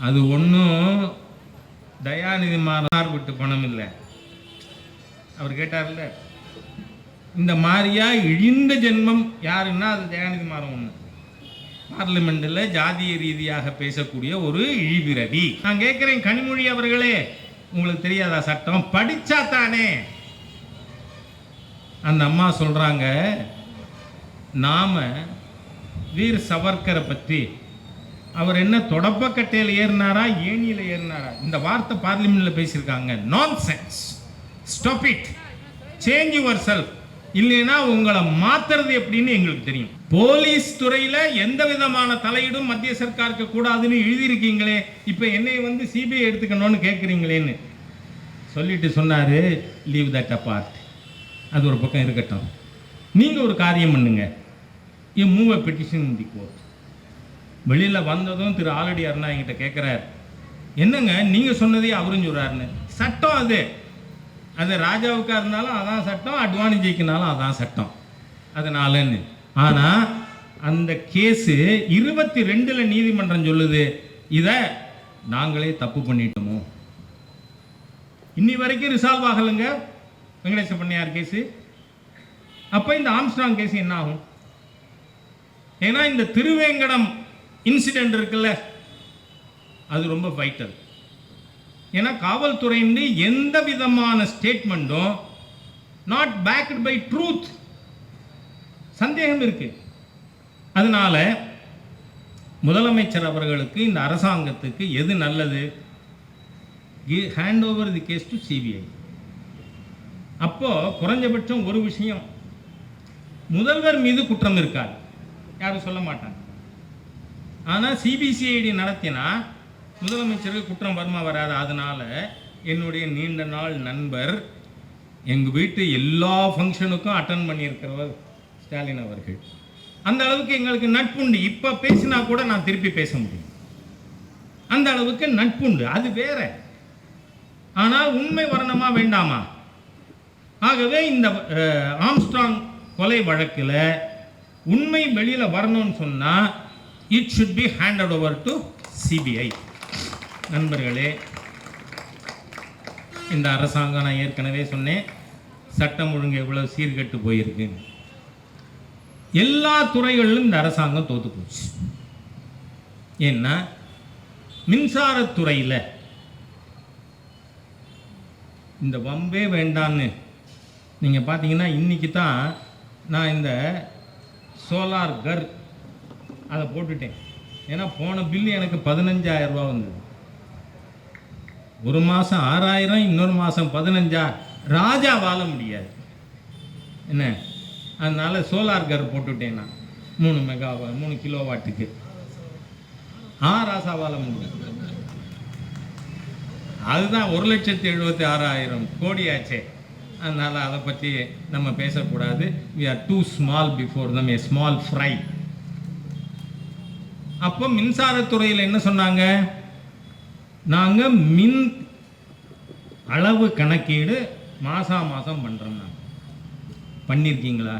அது ஒன்றும் தயாநிதி மாறனார் விட்டு பணம் இல்லை அவர் கேட்டார்ல இந்த மாதிரியா இழிந்த ஜென்மம் யாருன்னா அது தயாநிதி மாறன் ஒன்று பார்லிமெண்ட்டில் ஜாதிய ரீதியாக பேசக்கூடிய ஒரு இழிபிறவி. நான் கேட்குறேன் கனிமொழி அவர்களே உங்களுக்கு தெரியாதா சட்டம்? படிச்சா தானே. அந்த அம்மா சொல்கிறாங்க நாம வீர் சவர்க்கரை பற்றி அவர் என்ன தொடப்பக்கட்டையில் ஏறினாரா ஏணியில் ஏறினாரா? இந்த வார்த்தை பார்லிமெண்ட்டில் பேசியிருக்காங்க. நான் nonsense stop it change your self இல்லைன்னா உங்களை மாத்துறது எப்படின்னு எங்களுக்கு தெரியும். போலீஸ் துறையில எந்த விதமான தலையீடும் மத்திய சர்க்காருக்கு கூடாதுன்னு எழுதியிருக்கீங்களே இப்போ என்னை வந்து சிபிஐ எடுத்துக்கணும்னு கேட்குறீங்களேன்னு சொல்லிட்டு சொன்னாரு லீவ் தட் அப்பார்ட் அது ஒரு பக்கம் இருக்கட்டும். நீங்கள் ஒரு காரியம் பண்ணுங்க. And move petition the court வெளியில் வந்ததும் திரு ஆலடி அருணா என்கிட்ட கேட்குறாரு என்னங்க நீங்கள் சொன்னதே அவரும் சொல்கிறாருன்னு சட்டம் அது. அது ராஜாவுக்காக இருந்தாலும் அதான் சட்டம் அட்வானிஜிக்குனாலும் அதான் சட்டம். அதனாலன்னு. ஆனால் அந்த கேஸு இருபத்தி ரெண்டில் நீதிமன்றம் சொல்லுது. இதை நாங்களே தப்பு பண்ணிட்டோமோ? இன்னி வரைக்கும் ரிசால்வ் ஆகலைங்க வெங்கடேச பண்ணையார் கேஸு. அப்போ இந்த ஆம்ஸ்டாங் கேஸ் என்ன ஆகும்? ஏன்னா இந்த திருவேங்கடம் இன்சிடெண்ட் இருக்குல்ல அது ரொம்ப வைட்டல் ஏன்னா காவல்துறையின்னு எந்த விதமான ஸ்டேட்மெண்ட்டும் நாட் பேக்டு பை ட்ரூத் சந்தேகம் இருக்கு. அதனால முதலமைச்சர் அவர்களுக்கு இந்த அரசாங்கத்துக்கு எது நல்லது? Hand over the case to CBI அப்போ குறைஞ்சபட்சம் ஒரு விஷயம். முதல்வர் மீது குற்றம் இருக்காது. யாரும் சொல்ல மாட்டாங்க. ஆனால் சிபிசிஐடி நடத்தினா முதலமைச்சருக்கு குற்றம் வருமா வராது அதனால் என்னுடைய நீண்ட நாள் நண்பர் எங்கள் வீட்டு எல்லா ஃபங்க்ஷனுக்கும் அட்டன் பண்ணியிருக்கிறவர் ஸ்டாலின் அவர்கள். அந்த அளவுக்கு எங்களுக்கு நட்புண்டு. இப்போ பேசினா கூட நான் திருப்பி பேச முடியும். அந்த அளவுக்கு நட்புண்டு. அது வேற. ஆனால் உண்மை வரணுமா வேண்டாமா? ஆகவே இந்த ஆம்ஸ்டாங் ஆம்ஸ்ட்ராங் கொலை வழக்கில் உண்மை வெளியில் வரணும்னு சொன்னால் it should be handed over to CBI நண்பர்களே இந்த அரசாங்கம் நான் ஏற்கனவே சொன்னேன். சட்டம் ஒழுங்கு எவ்வளோ சீர்கெட்டு போயிருக்கு. எல்லா துறைகளிலும் இந்த அரசாங்கம் தோத்து போச்சு. ஏன்னா மின்சாரத்துறையில் இந்த வம்பே வேண்டான்னு நீங்கள் பார்த்தீங்கன்னா இன்றைக்கி தான் நான் இந்த சோலார் கர் அதை போட்டுட்டேன். ஏன்னா போன பில்லு எனக்கு பதினஞ்சாயிரம் ரூபா வந்தது. ஒரு மாதம் ஆறாயிரம் இன்னொரு மாதம் பதினஞ்சா? ராஜா வாழ முடியாது. என்ன? அதனால் சோலார் கர் போட்டுவிட்டேன் நான். மூணு மெகா மூணு கிலோ வாட்டுக்கு ஆ ராசா வாழ முடியும் அதுதான் ஒரு லட்சத்தி எழுபத்தி ஆறாயிரம் கோடியாச்சே அதனால் அதை பற்றி நம்ம பேசக்கூடாது. We are too small before them a small fry அப்போ மின்சாரத்துறையில் என்ன சொன்னாங்க? நாங்கள் மின் அளவு கணக்கீடு மாதம் மாதம் பண்ணுறோம் நாங்கள் பண்ணியிருக்கீங்களா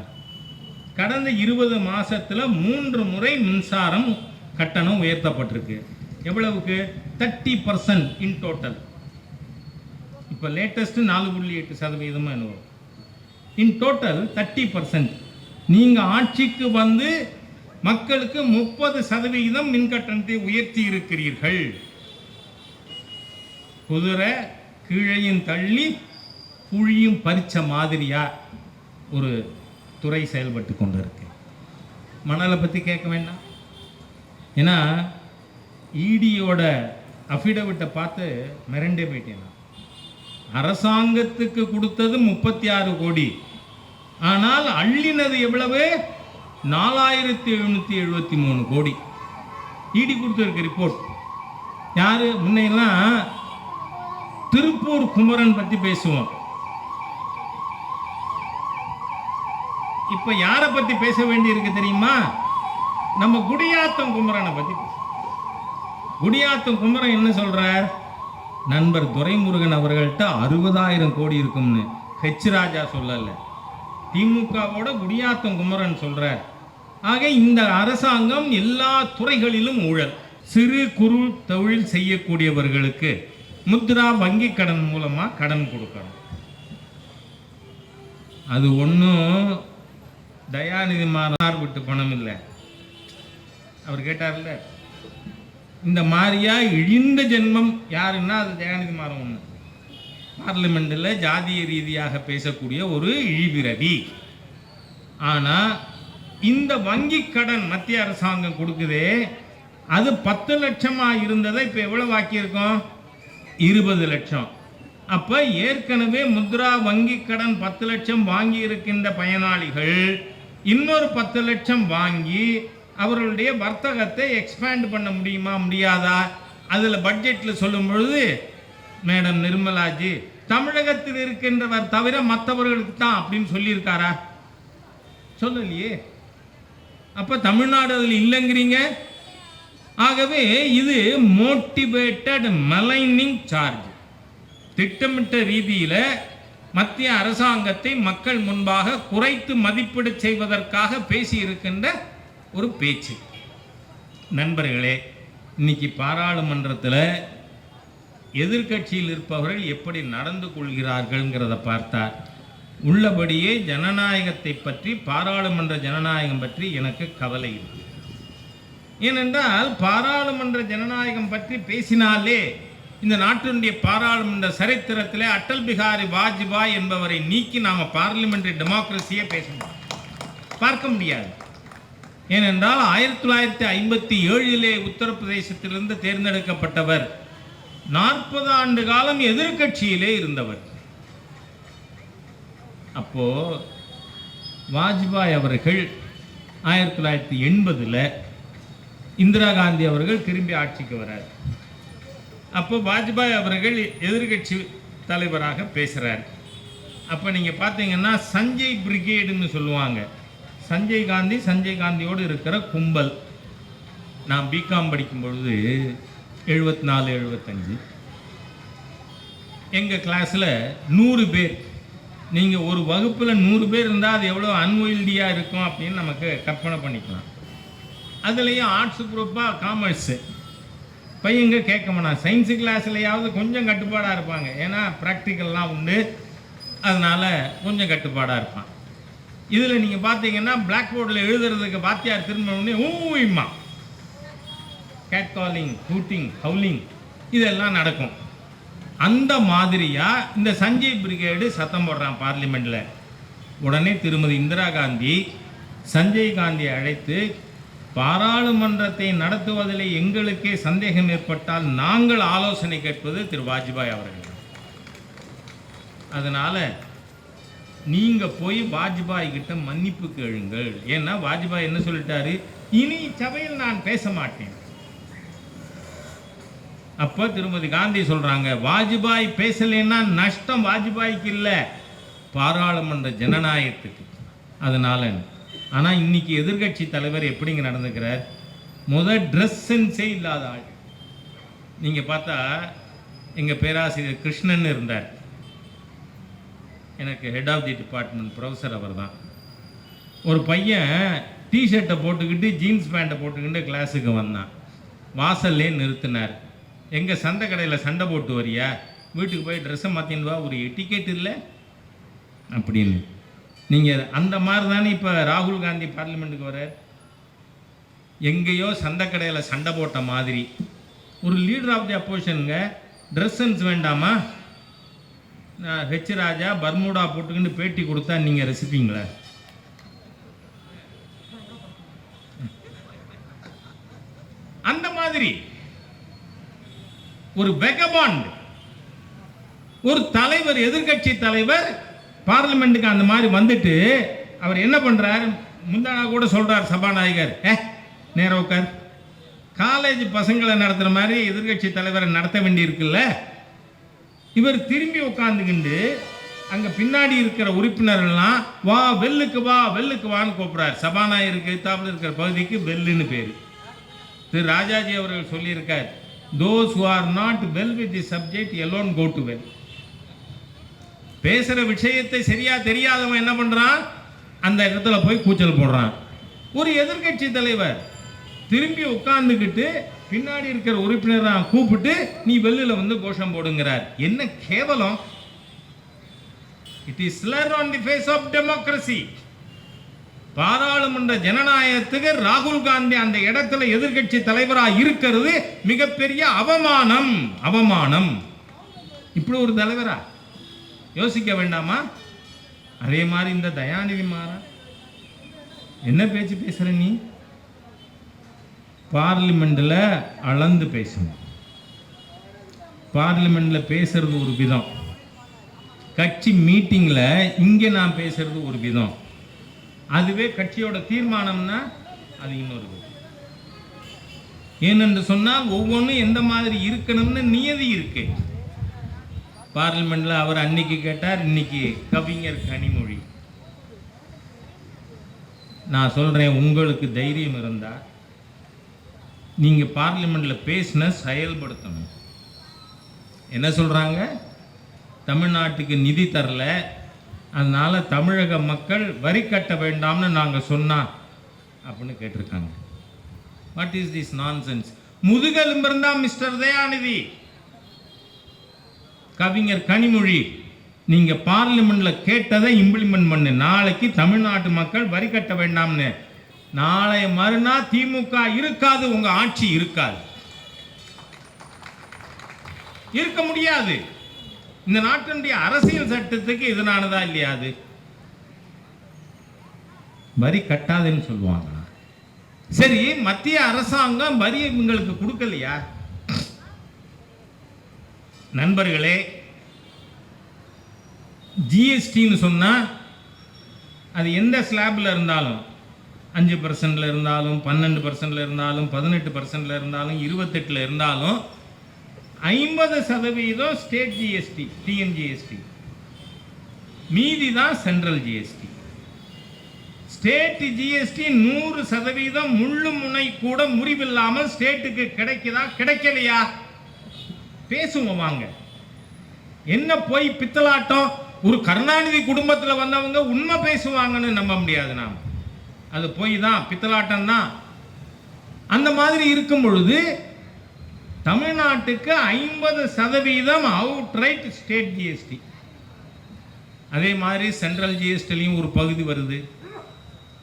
கடந்த இருபது மாதத்தில் மூன்று முறை மின்சாரம் கட்டணம் உயர்த்தப்பட்டிருக்கு. எவ்வளவுக்கு? தேர்ட்டி பர்சன்ட் இன் டோட்டல் இப்போ லேட்டஸ்ட்டு நாலு புள்ளி எட்டு சதவீதமாக என்னவோ. இன் டோட்டல் தேர்ட்டி பர்சன்ட் நீங்கள் ஆட்சிக்கு வந்து மக்களுக்கு முப்பது சதவிகிதம் மின்கட்டணத்தை உயர்த்தி இருக்கிறீர்கள் குதிரை கீழையும் தள்ளி புழியும் பறிச்ச மாதிரியா ஒரு துறை செயல்பட்டு கொண்டு இருக்கு மணலை பற்றி கேட்க வேண்டாம். ஏன்னா இடியோட அஃபிடவிட்டை பார்த்து மிரண்டே போயிட்டேன் அரசாங்கத்துக்கு கொடுத்தது முப்பத்தி ஆறு கோடி. ஆனால் அள்ளினது எவ்வளவு? நாலாயிரத்தி எழுநூற்றி எழுபத்தி மூணு கோடி. இடி கொடுத்துருக்க ரிப்போர்ட் யார்? முன்னையெல்லாம் திருப்பூர் குமரன் பற்றி பேசுவோம். இப்போ யாரை பற்றி பேச வேண்டியிருக்கு தெரியுமா? நம்ம குடியாத்தம் குமரனை பற்றி குடியாத்தம் குமரன் என்ன சொல்கிறார் நண்பர் துரைமுருகன் அவர்கள்ட்ட அறுபதாயிரம் கோடி இருக்கும்னு. ஹெச் ராஜா சொல்லலை. திமுகவோட குடியாத்தம் குமரன் சொல்கிறார் ஆக இந்த அரசாங்கம் எல்லா துறைகளிலும் ஊழல் சிறு குறு தொழில் செய்யக்கூடியவர்களுக்கு முத்ரா வங்கி கடன் மூலமாக கடன் கொடுக்கணும். அது ஒன்றும் தயாநிதி மாறனார் விட்டு பணம் இல்லை. அவர் கேட்டார்ல இந்த மாதிரியா இழிந்த ஜென்மம் யாருன்னா அது தயாநிதி மாறன் ஒன்று பார்லிமெண்ட்டில் ஜாதிய ரீதியாக பேசக்கூடிய ஒரு இழிபிறவி. ஆனால் இந்த வங்கி கடன் மத்திய அரசாங்கம் கொடுக்குதே அது பத்து லட்சமாக இருந்ததை இப்போ எவ்வளோ ஆக்கியிருக்கோம்? இருபது லட்சம். அப்போ ஏற்கனவே முத்ரா வங்கி கடன் பத்து லட்சம் வாங்கி இருக்கின்ற பயனாளிகள். இன்னொரு பத்து லட்சம் வாங்கி அவர்களுடைய வர்த்தகத்தை எக்ஸ்பேண்ட் பண்ண முடியுமா முடியாதா? அதில் பட்ஜெட்டில் சொல்லும் பொழுது மேடம் நிர்மலாஜி தமிழகத்தில் இருக்கின்றவர் தவிர மற்றவர்களுக்கு தான் அப்படின்னு சொல்லியிருக்காரா? சொல்லலையே. அப்போ தமிழ்நாடு அதில் இல்லைங்கிறீங்க? ஆகவே இது மோட்டிவேட்டட் மலைனிங் சார்ஜ் திட்டமிட்ட ரீதியில் மத்திய அரசாங்கத்தை மக்கள் முன்பாக குறைத்து மதிப்பீடு செய்வதற்காக பேசி இருக்கின்ற ஒரு பேச்சு. நண்பர்களே இன்னைக்கு பாராளுமன்றத்தில் எதிர்க்கட்சியில் இருப்பவர்கள் எப்படி நடந்து கொள்கிறார்கள்ங்கிறத பார்த்தார் உள்ளபடியே ஜனநாயகத்தை பற்றி பாராளுமன்ற ஜனநாயகம் பற்றி எனக்கு கவலை இல்லை. ஏனென்றால் பாராளுமன்ற ஜனநாயகம் பற்றி பேசினாலே இந்த நாட்டினுடைய பாராளுமன்ற சரித்திரத்திலே அட்டல் பிகாரி வாஜ்பாய் என்பவரை நீக்கி நாம் பார்லிமெண்டரி டெமோக்ரஸியே பேச பார்க்க முடியாது. ஏனென்றால் ஆயிரத்தி தொள்ளாயிரத்தி ஐம்பத்தி ஏழிலே உத்தரப்பிரதேசத்திலிருந்து தேர்ந்தெடுக்கப்பட்டவர் நாற்பது ஆண்டு காலம் எதிர்க்கட்சியிலே இருந்தவர். அப்போது வாஜ்பாய் அவர்கள் ஆயிரத்தி தொள்ளாயிரத்தி எண்பதில் இந்திரா காந்தி அவர்கள் திரும்பி ஆட்சிக்கு வரார். அப்போ வாஜ்பாய் அவர்கள் எதிர்கட்சி தலைவராக பேசுகிறார் அப்போ நீங்கள் பார்த்தீங்கன்னா சஞ்சய் பிரிகேடுன்னு சொல்லுவாங்க. சஞ்சய் காந்தி சஞ்சய் காந்தியோடு இருக்கிற கும்பல். நான் பிகாம் படிக்கும் பொழுது எழுபத்தி நாலு எழுபத்தஞ்சு எங்கள் கிளாஸில் நூறு பேர் நீங்கள் ஒரு வகுப்பில் நூறு பேர் இருந்தால் அது எவ்வளோ அன்ஒயில்டியாக இருக்கும் அப்படின்னு நமக்கு கற்பனை பண்ணிக்கலாம். அதுலேயும் ஆர்ட்ஸ் குரூப்பாக காமர்ஸு பையங்க கேட்க மாட்டான் சயின்ஸு கிளாஸ்லையாவது கொஞ்சம் கட்டுப்பாடாக இருப்பாங்க. ஏன்னா ப்ராக்டிக்கல்லாம் உண்டு. அதனால் கொஞ்சம் கட்டுப்பாடாக இருப்பான். இதில் நீங்கள் பார்த்தீங்கன்னா பிளாக் போர்டில் எழுதுறதுக்கு வாத்தியார் திரும்ப உடனே ஊமா கேட் காலிங் ஹூட்டிங் ஹவுலிங் இதெல்லாம் நடக்கும். அந்த மாதிரியாக இந்த சஞ்சய் பிரிகேடு சத்தம் போடுறான் பார்லிமெண்ட்டில் உடனே திருமதி இந்திரா காந்தி சஞ்சய் காந்தியை அழைத்து பாராளுமன்றத்தை நடத்துவதில் எங்களுக்கே சந்தேகம் ஏற்பட்டால் நாங்கள் ஆலோசனை கேட்பது திரு வாஜ்பாய் அவர்கள். அதனால் நீங்கள் போய் வாஜ்பாய் கிட்ட மன்னிப்பு கேளுங்கள். ஏன்னா வாஜ்பாய் என்ன சொல்லிட்டாரு? இனி சபையில் நான் பேச மாட்டேன். அப்போ திருமதி காந்தி சொல்கிறாங்க வாஜ்பாய் பேசலைன்னா நஷ்டம் வாஜ்பாய்க்கு இல்லை பாராளுமன்ற ஜனநாயகத்துக்கு. அதனால ஆனால் இன்னைக்கு எதிர்க்கட்சி தலைவர் எப்படிங்க நடந்துக்கிறார்? முதல் ட்ரெஸ் சென்ஸே இல்லாத ஆள். நீங்கள் பார்த்தா எங்கள் பேராசிரியர் கிருஷ்ணன் இருந்தார். எனக்கு head of the department professor அவர் தான் ஒரு பையன் டிஷர்ட்டை போட்டுக்கிட்டு ஜீன்ஸ் பேண்ட்டை போட்டுக்கிட்டு கிளாஸுக்கு வந்தான். வாசல்லே நிறுத்தினார். எங்கள் சந்தை கடையில் சண்டை போட்டு வரியா? வீட்டுக்கு போய் ட்ரெஸ்ஸை மாற்றின்னு வா ஒரு எட்டிக்கெட் இல்லை. அப்படின்னு. நீங்கள் அந்த மாதிரி தானே இப்போ ராகுல் காந்தி பார்லிமெண்ட்டுக்கு வரார் எங்கேயோ சந்தை கடையில் சண்டை போட்ட மாதிரி. ஒரு லீடர் ஆஃப் தி அப்போசிஷனுங்க ட்ரெஸ் சென்ஸ் வேண்டாமா? நான் ஹெச் ராஜா பர்மூடா போட்டுக்கின்னு பேட்டி கொடுத்தா நீங்கள் ரசிப்பீங்களா அந்த மாதிரி ஒரு வெகபாண்ட் ஒரு தலைவர் எதிர்க்கட்சி தலைவர் பார்லிமெண்ட்டுக்கு அந்த மாதிரி வந்துட்டு அவர் என்ன பண்ணுறாரு முந்தானா கூட சொல்கிறார் சபாநாயகர். ஏ நேரா உட்கார். காலேஜ் பசங்களை நடத்துகிற மாதிரி எதிர்க்கட்சி தலைவரை நடத்த வேண்டியிருக்குல்ல? இவர் திரும்பி உட்காந்துக்கிண்டு அங்கே பின்னாடி இருக்கிற உறுப்பினர்கள்லாம் வா வெல்லுக்கு வா வெல்லுக்கு வான்னு கூப்பிடுறார். சபாநாயகருக்கு எத்தாப்பில் இருக்கிற பகுதிக்கு வெல்லுன்னு பேர். திரு ராஜாஜி அவர்கள் சொல்லியிருக்கார் those who are not well with the subject alone go to well பேசுகிற விஷயத்தை சரியாக தெரியாதவன் என்ன பண்ணுறான் அந்த இடத்துல போய் கூச்சல் போடுறான். ஒரு எதிர்க்கட்சி தலைவர் திரும்பி உட்கார்ந்துக்கிட்டு பின்னாடி இருக்கிற உறுப்பினராக கூப்பிட்டு நீ வெளியில் வந்து கோஷம் போடுங்கிறார். என்ன கேவலம்? It is slur on the face of democracy பாராளுமன்ற ஜனநாயகத்துக்கு ராகுல் காந்தி அந்த இடத்துல எதிர்க்கட்சி தலைவராக இருக்கிறது மிகப்பெரிய அவமானம். அவமானம். இப்படி ஒரு தலைவரா? யோசிக்க வேண்டாமா? அதே மாதிரி இந்த தயாநிதி மாறா. என்ன பேச்சு பேசுற நீ? பார்லிமெண்ட்ல அளந்து பேசணும் பார்லிமெண்ட்ல பேசுறது ஒரு விதம். கட்சி மீட்டிங்கில் இங்கே நான் பேசுறது ஒரு விதம். அதுவே கட்சியோட தீர்மானம்னா அது இன்னொரு ஏனென்று சொன்னால் ஒவ்வொன்றும் எந்த மாதிரி இருக்கணும்னு நியதி இருக்கு. பார்லிமெண்ட்ல அவர் அன்னைக்கு கேட்டார் இன்னைக்கு கவிஞர் கனிமொழி. நான் சொல்றேன் உங்களுக்கு தைரியம் இருந்தா நீங்க பார்லிமெண்ட்ல பேசின செயல்படுத்தணும். என்ன சொல்றாங்க? தமிழ்நாட்டுக்கு நிதி தரல அதனால் தமிழக மக்கள் வரி கட்ட வேண்டாம்னு நாங்கள் சொன்னா அப்படின்னு கேட்டிருக்காங்க. வாட் இஸ் திஸ் நான்சென்ஸ் முதுகெலும்பு இருந்தால் மிஸ்டர் தயாநிதி. கவிஞர் கனிமொழி நீங்கள் பார்லிமெண்ட்டில் கேட்டதை இம்ப்ளிமெண்ட் பண்ணு. நாளைக்கு தமிழ்நாட்டு மக்கள் வரி கட்ட வேண்டாம்னு. நாளை மறுநாள் திமுக இருக்காது உங்கள் ஆட்சி இருக்காது. இருக்க முடியாது. இந்த நாட்டினுடைய அரசியல் சட்டத்துக்கு இதனானதா இல்லையா அது? வரி கட்டாதுன்னு சொல்லுவாங்க. சரி மத்திய அரசாங்கம் வரி உங்களுக்கு கொடுக்கலையா? நண்பர்களே ஜிஎஸ்டின்னு சொன்னா அது எந்த ஸ்லாப்ல இருந்தாலும் அஞ்சு பர்சன்டில் இருந்தாலும் பன்னெண்டு பர்சன்டில் இருந்தாலும் பதினெட்டு பர்சன்டில் இருந்தாலும் இருபத்தெட்டுல இருந்தாலும் ஐம்பது சதவீதம் ஸ்டேட் ஜிஎஸ்டி டிஎன்ஜிஎஸ்டி மீதி தான் சென்ட்ரல் ஜிஎஸ்டி ஸ்டேட் ஜிஎஸ்டி நூறு சதவீதம் முள்ளு முனை கூட முறிவில்லாமல் ஸ்டேட்டுக்கு கிடைக்குதா கிடைக்கலையா? பேசுவோம் வாங்க. என்ன போய் பித்தலாட்டம்? ஒரு கருணாநிதி குடும்பத்தில் வந்தவங்க உண்மை பேசுவாங்கன்னு நம்ப முடியாது நாம். அது போய் தான் பித்தலாட்டம் தான் அந்த மாதிரி இருக்கும் பொழுது தமிழ்நாட்டுக்கு ஐம்பது சதவீதம் அவுட் ரைட் ஸ்டேட் ஜிஎஸ்டி அதே மாதிரி சென்ட்ரல் ஜிஎஸ்டிலையும் ஒரு பகுதி வருது.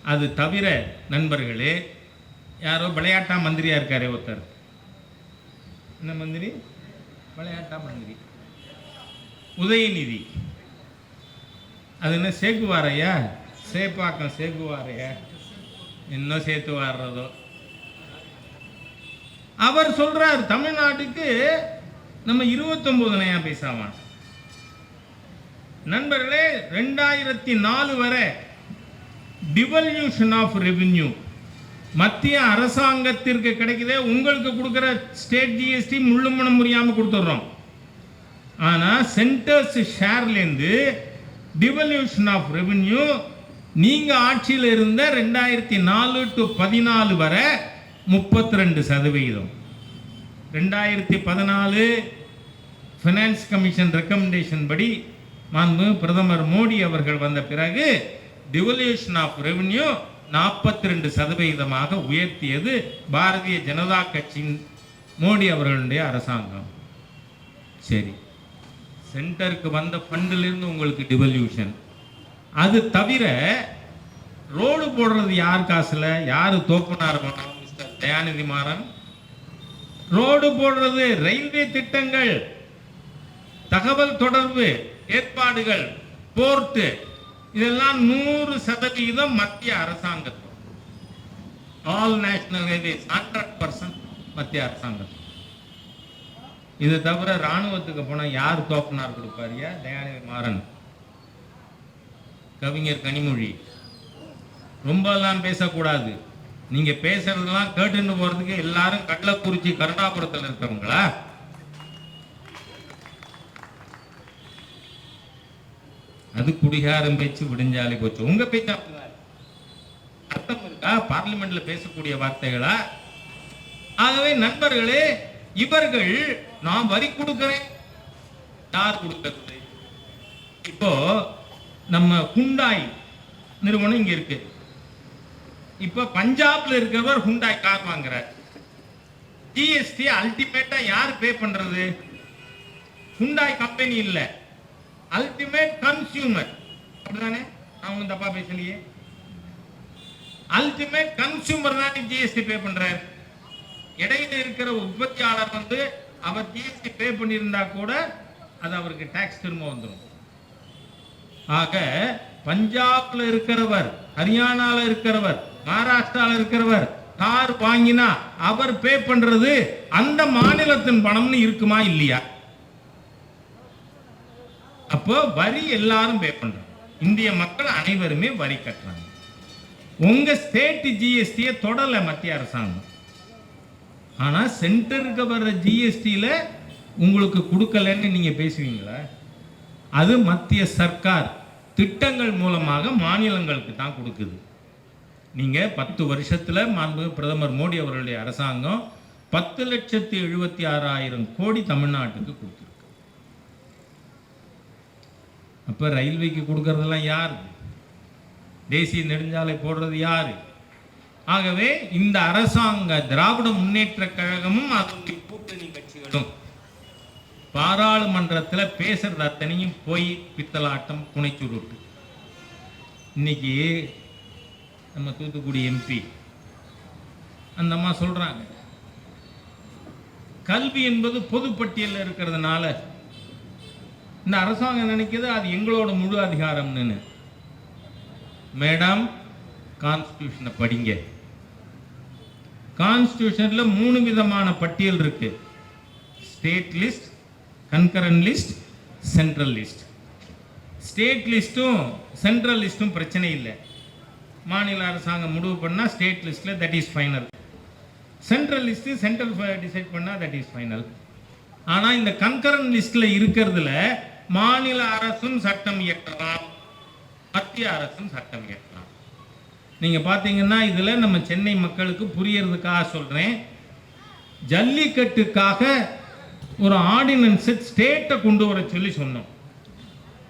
அது தவிர நண்பர்களே யாரோ விளையாட்டா மந்திரியா இருக்காரே ஒருத்தர். என்ன மந்திரி? விளையாட்டா மந்திரி. உதயநிதி. அது என்ன சேக்குவாரையா சேப்பாக்கம் சேக்குவாரையா என்ன சேர்த்து வாடுறதோ? அவர் சொல்றார் தமிழ்நாட்டுக்கு நம்ம இருபத்தொன்பதுனையா பைசாவான் நண்பர்களே ரெண்டாயிரத்தி நாலு வரை டிவல்யூஷன் ஆஃப் ரெவின்யூ மத்திய அரசாங்கத்திற்கு கிடைக்குதே உங்களுக்கு கொடுக்குற ஸ்டேட் ஜிஎஸ்டி முள்ளுமணம் முடியாமல் கொடுத்துட்றோம். ஆனால் சென்டர்ஸ் ஷேர்லேருந்து டிவல்யூஷன் ஆஃப் ரெவின்யூ நீங்கள் ஆட்சியில் இருந்த ரெண்டாயிரத்தி நாலு டு பதினாலு வரை முப்பத்தி ரெண்டு சதவிகிதம். ரெண்டாயிரத்தி பதினாலு ஃபினான்ஸ் கமிஷன் ரெக்கமெண்டேஷன் படி மாண்பு பிரதமர் மோடி அவர்கள் வந்த பிறகு டிவல்யூஷன் ஆஃப் ரெவன்யூ நாற்பத்தி ரெண்டு சதவிகிதமாக உயர்த்தியது பாரதிய ஜனதா கட்சியின் மோடி அவர்களுடைய அரசாங்கம். சரி. சென்டருக்கு வந்த ஃபண்டிலிருந்து உங்களுக்கு டிவல்யூஷன் அது தவிர ரோடு போடுறது யார் காசில்? யார் தோப்புனார் பணம் தயாநிதி மாறன். ரோடு போடுறது ரயில்வே திட்டங்கள் தகவல் தொடர்பு ஏற்பாடுகள் போர்ட்டு இதெல்லாம் நூறு சதவீதம் மத்திய அரசாங்கத்தும் all national highways hundred percent மத்திய அரசாங்கம் இது தவிர ராணுவத்துக்கு போனா யார் தோப்பனார் கொடுப்பாரியா? தயாநிதி மாறன். கவிஞர் கனிமொழி. ரொம்பலாம் பேசக்கூடாது. நீங்க பேசுறதெல்லாம் கேட்டுன்னு போறதுக்கு எல்லாரும் கள்ளக்குறிச்சி கருணாபுரத்தில் இருக்கிறவங்களா? அது குடிகாரம் பேச்சு விடிஞ்சாலே போச்சு. உங்க பேச்சு அர்த்தம் இருக்கா. பார்லிமெண்ட்ல பேசக்கூடிய வார்த்தைகளா? ஆகவே நண்பர்களே இவர்கள் நான் வரி கொடுக்கிறேன். யார் கொடுக்கிறது இப்போ நம்ம குண்டாய் நிறுவனம் இங்க இருக்கு. இப்ப பஞ்சாப்ல இருக்கிறவர் ஹுண்டாய் கார் வாங்குறார். ஜிஎஸ்டி அல்டிமேட்டா யார் பே பண்றது? ஹுண்டாய் கம்பெனி இல்ல. அல்டிமேட் கன்சியூமர் அப்படிதானே? நான் ஒன்றும் தப்பா பேசலையே. அல்டிமேட் கன்சியூமர் தான் ஜிஎஸ்டி பே பண்றாரு. இடையில இருக்கிற உற்பத்தியாளர் வந்து அவர் ஜிஎஸ்டி பே பண்ணியிருந்தா கூட அது அவருக்கு டாக்ஸ் திரும்ப வந்துடும் ஆக பஞ்சாப்ல இருக்கிறவர் ஹரியானால இருக்கிறவர் மகாராஷ்டிரால இருக்கிறவர். கார் வாங்கினா அவர் பே பண்றது அந்த மாநிலத்தின் பணம்னு இருக்குமா இல்லையா? அப்போ வரி எல்லாரும் பே பண்றாங்க. இந்திய மக்கள் அனைவருமே வரி கட்டுறாங்க. உங்க ஸ்டேட் ஜிஎஸ்டியை தொடல மத்திய அரசாங்கம். ஆனா சென்டருக்கு வர்ற ஜிஎஸ்டியில உங்களுக்கு கொடுக்கலன்னு நீங்க பேசுவீங்களா? அது மத்திய சர்க்கார் திட்டங்கள் மூலமாக மாநிலங்களுக்கு தான் கொடுக்குது. நீங்க பத்து வருஷத்துல மாண்பு பிரதமர் மோடி அவர்களுடைய அரசாங்கம் பத்து லட்சத்தி எழுபத்தி ஆறாயிரம் கோடி தமிழ்நாட்டுக்கு கொடுத்துருக்கு. அப்போ ரயில்வேக்கு கொடுக்கறதெல்லாம் யார்? தேசிய நெடுஞ்சாலை போடுறது யாரு? ஆகவே இந்த அரசாங்க திராவிட முன்னேற்ற கழகமும் அதனுடைய கூட்டணி கட்சிகளும் பாராளுமன்றத்தில் பேசுறது அத்தனையும் போய் பித்தலாட்டம் புனைச்சுருட்டு. இன்னைக்கு நம்ம தூத்துக்குடி எம்பி அந்த அம்மா சொல்றாங்க கல்வி என்பது பொதுப்பட்டியலில் இருக்கிறதுனால இந்த அரசாங்கம் நினைக்குது அது எங்களோட முழு அதிகாரம்னு மேடம் கான்ஸ்டியூஷனை படிங்க. கான்ஸ்டியூஷன்ல மூணு விதமான பட்டியல் இருக்கு. State list concurrent list central list state லிஸ்ட்டும் central லிஸ்ட்டும் பிரச்சனை இல்லை. மாநில அரசாங்கம் முடிவு பண்ணால் ஸ்டேட் லிஸ்ட்டில் that is final central list central decide பண்ணால் தட் இஸ் ஃபைனல் ஆனால் இந்த கன்கரன் லிஸ்ட்டில் இருக்கிறதுல மாநில அரசும் சட்டம் இயற்றலாம். மத்திய அரசும் சட்டம் இயற்றலாம். நீங்கள் பார்த்தீங்கன்னா இதில் நம்ம சென்னை மக்களுக்கு புரியறதுக்காக சொல்கிறேன் ஜல்லிக்கட்டுக்காக ஒரு ஆர்டினன்ஸை ஸ்டேட்டை கொண்டு வர சொல்லி சொன்னோம்.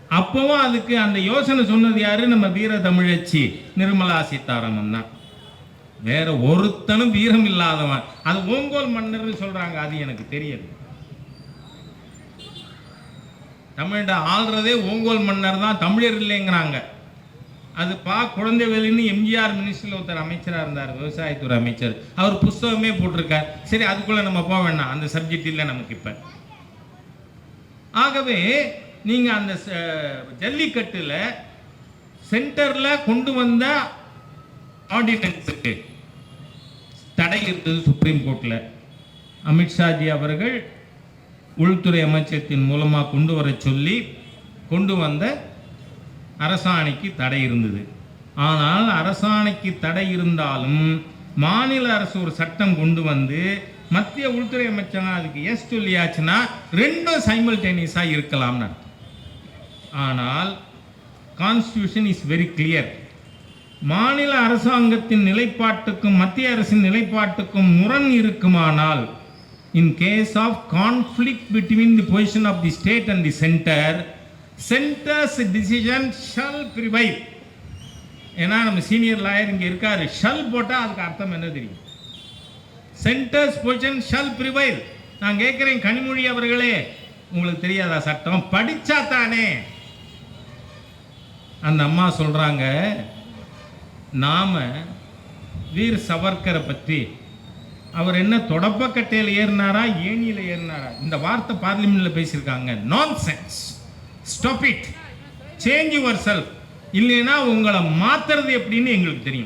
அப்போவும் அதுக்கு அந்த யோசனை சொன்னது யாரு? நம்ம வீர தமிழச்சி நிர்மலா சீதாராமன் தான். வேற ஒருத்தனும் வீரம் இல்லாதவன். அது ஓங்கோல் மன்னர்னு சொல்றாங்க அது எனக்கு தெரியாது. தமிழ்ட ஆள்றதே ஓங்கோல் மன்னர் தான் தமிழர் இல்லைங்கிறாங்க. அது பா குழந்தைவேலின்னு எம்ஜிஆர் மினிஸ்டர்ல ஒருத்தர் அமைச்சராக இருந்தார் விவசாயத்துறை அமைச்சர். அவர் புஸ்தகமே போட்டிருக்கார். சரி அதுக்குள்ள நம்ம போக வேண்டாம் அந்த சப்ஜெக்ட் இல்லை நமக்கு இப்போ. ஆகவே நீங்கள் அந்த ச- சென்டரில் கொண்டு வந்த ஆர்டினன்ஸுக்கு தடை இருந்தது சுப்ரீம் கோர்ட்டில் அமித்ஷாஜி அவர்கள் உள்துறை அமைச்சகத்தின் மூலமாக கொண்டு வர சொல்லி கொண்டு வந்த அரசாணைக்கு தடை இருந்தது ஆனால் அரசாணைக்கு தடை இருந்தாலும் மாநில அரசு ஒரு சட்டம் கொண்டு வந்து மத்திய உள்துறை அமைச்சகம் அதுக்கு எஸ் சொல்லியாச்சுன்னா ரெண்டும் சைமல்டேனியஸாக இருக்கலாம்னு அர்த்தம். ஆனால் கான்ஸ்டியூஷன் இஸ் வெரி கிளியர் மாநில அரசாங்கத்தின் நிலைப்பாட்டுக்கும் மத்திய அரசின் நிலைப்பாட்டுக்கும் முரண் இருக்குமானால் in case of conflict between the position of the state and the centre centre's decision shall prevail ஏன்னா நம்ம சீனியர் லாயர் இங்கே இருக்காரு. ஷல் போட்டால் அதுக்கு அர்த்தம் என்ன தெரியும்? சென்டர்ஸ் பொசிஷன் ஷல் ப்ரிவைல் நான் கேட்குறேன் கனிமொழி அவர்களே உங்களுக்கு தெரியாதா சட்டம்? படித்தா தானே. அந்த அம்மா சொல்கிறாங்க நாம் வீர் சவர்க்கரை பற்றி அவர் என்ன தொடப்பக்கட்டையில் ஏறினாரா ஏணியில் ஏறினாரா? இந்த வார்த்தை பார்லிமெண்ட்டில் பேசியிருக்காங்க. Nonsense stop it change yourself இல்லைன்னா உங்களை மாற்றுறது எப்படின்னு எங்களுக்கு தெரியும்.